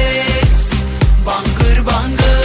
ses Bangır bangır.